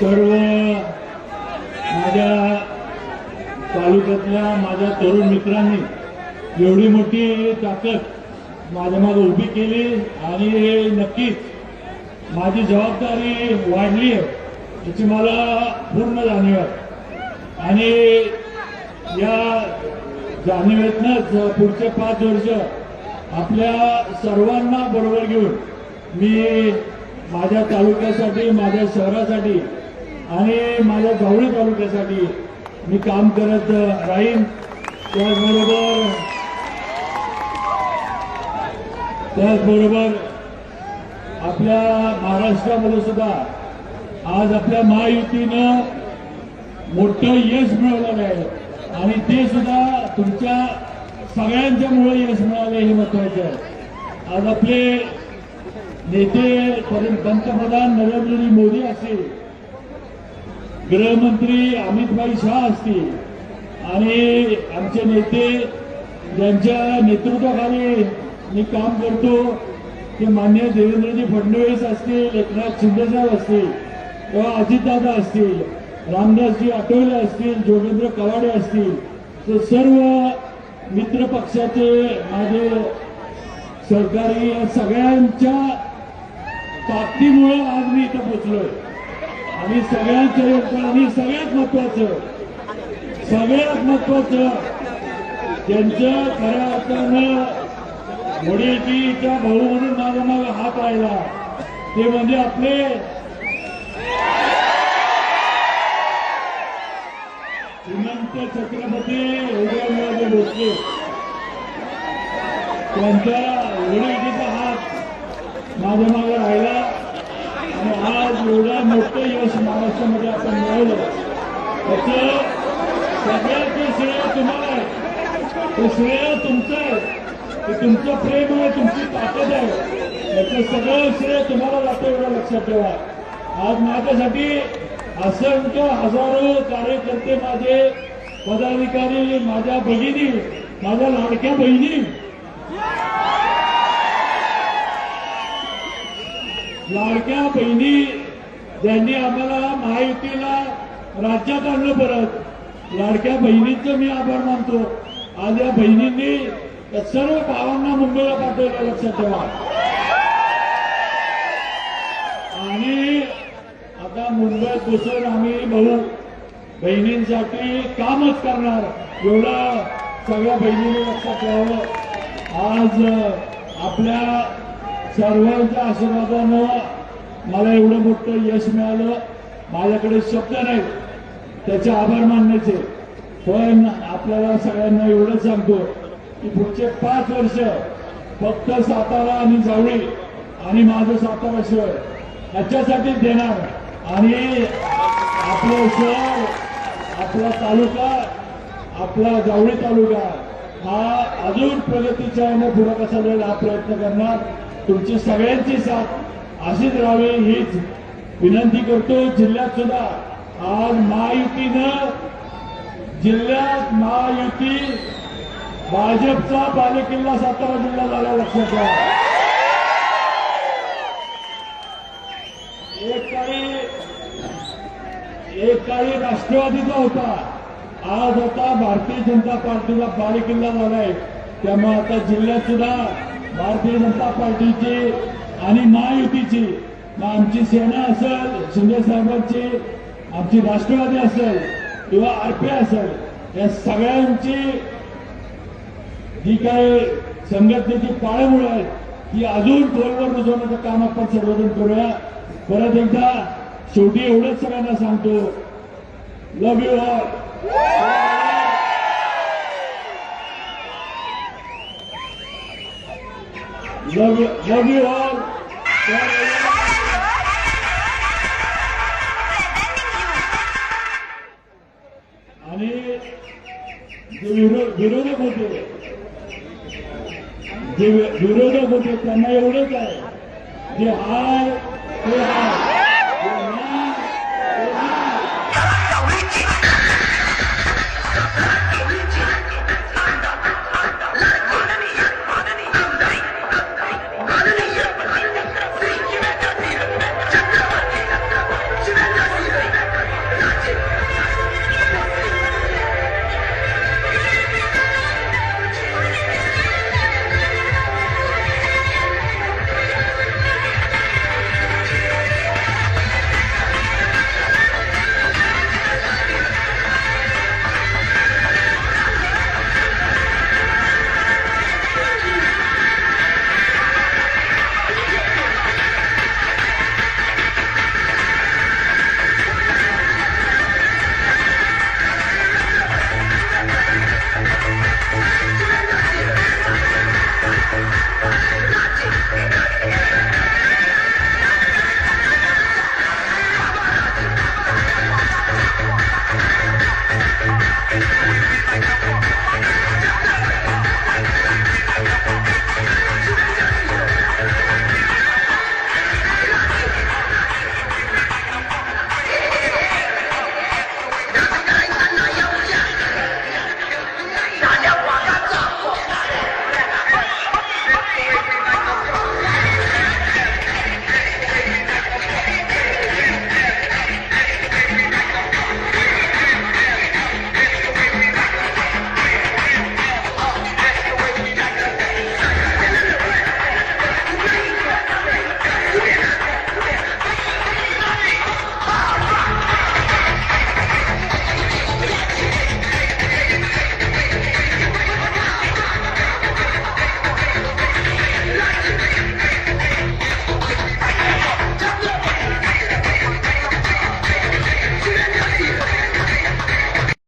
सर्व माझ्या तालुक्यातल्या माझ्या तरुण मित्रांनी एवढी मोठी ताकद माझ्या मागे उभी केली आणि नक्कीच माझी जबाबदारी वाढली आहे याची मला पूर्ण जाणीव आहे. आणि या जाणीवेतनंच पुढचे पाच वर्ष आपल्या सर्वांना बरोबर घेऊन मी माझ्या तालुक्यासाठी माझ्या शहरासाठी आणि माझ्या जावळी तालुक्यासाठी मी काम करत राहीन त्याचबरोबर त्याचबरोबर आपल्या महाराष्ट्रामध्ये सुद्धा आज आपल्या महायुतीनं मोठं यश मिळवलं आहे. आणि ते सुद्धा तुमच्या सगळ्यांच्यामुळे यश मिळाले हे महत्त्वाचे आहे. आज आपले नेते पंतप्रधान नरेंद्र मोदी असतील गृहमंत्री अमितभाई शाह असतील आणि आमचे नेते ज्यांच्या नेतृत्वाखाली मी काम करतो ते मान्य देवेंद्रजी फडणवीस असतील एकनाथ शिंदेसाहेब असतील किंवा अजितदादा असतील रामदासजी आठवले असतील जोगेंद्र कवाडे असतील ते सर्व मित्र पक्षाचे माझे सरकारी या सगळ्यांच्या ताकदीमुळे आज मी इथं पोचलोय आणि सगळ्यांच्या योगदानाने सगळ्यात महत्वाचं सगळ्यात महत्वाचं त्यांचं खऱ्या अर्थानं मोडीजीच्या भाऊ म्हणून माझा माग हात राहिला ते म्हणजे आपले श्रीमंत छत्रपती उदयनराजे भोसले. त्यांच्या मोडीजीचा हात माझ्या मागे राहिला. आज एवढं मोठं यश महाराष्ट्रामध्ये आपण मिळवलं. त्याचं सगळ्याचं श्रेय तुम्हाला आहे. ते श्रेय तुमचं आहे. ते तुमचं प्रेम आहे तुमची ताकद आहे. याचं सगळं श्रेय तुम्हाला जातं एवढं लक्षात ठेवा. आज माझ्यासाठी असंख्य हजारो कार्यकर्ते माझे पदाधिकारी माझ्या भगिनी माझ्या लाडक्या बहिणी लाडक्या बहिणी ज्यांनी आम्हाला महायुतीला राज्यात आणलं परत लाडक्या बहिणींचं मी आभार मानतो. आज या बहिणींनी सर्व भावांना मुंबईला पाठवलं लक्षात ठेवा. आणि आता मुंबईत बसून आम्ही भाऊ बहिणींसाठी कामच करणार एवढं सगळ्या बहिणींनी लक्षात ठेवावं. आज आपल्या सर्वांच्या आशीर्वादानं मला एवढं मोठं यश मिळालं. माझ्याकडे शब्द नाही त्याचे आभार मानण्याचे. पण आपल्याला सगळ्यांना एवढंच सांगतो की पुढचे पाच वर्ष फक्त सातारा आणि जावळी आणि माझं सातारा शहर याच्यासाठीच देणार. आणि आपलं शहर आपला तालुका आपला जावळी तालुका हा अजून प्रगतीच्या यानं पुढं कसा जाईल हा प्रयत्न करणार. तुमची सगळ्यांची साथ अशीच राहावी हीच विनंती करतो. जिल्ह्यात सुद्धा आज महायुतीनं जिल्ह्यात महायुती भाजपचा बालेकिल्ला सातारा जिल्हा झाला लक्षात घ्या. एक काळी एक काळी राष्ट्रवादीचा होता. आज आता भारतीय जनता पार्टीचा बालेकिल्ला झालाय. त्यामुळे आता जिल्ह्यात सुद्धा भारतीय जनता पार्टीची आणि महायुतीची. मग आमची सेना असेल शिंदे साहेबांची आमची राष्ट्रवादी असेल किंवा आरपी असेल या सगळ्यांची जी काही संघटनेची पाळेमुळे आहेत ती अजून खोलवर रुजवण्याचं काम आपण सर्वजण करूया. परत एकदा शेवटी एवढंच सगळ्यांना सांगतो. Love you all Love you, love you all. आणि जे विरोधक होते जे विरोधक होते त्यांना एवढंच आहे जे हाय ते हाय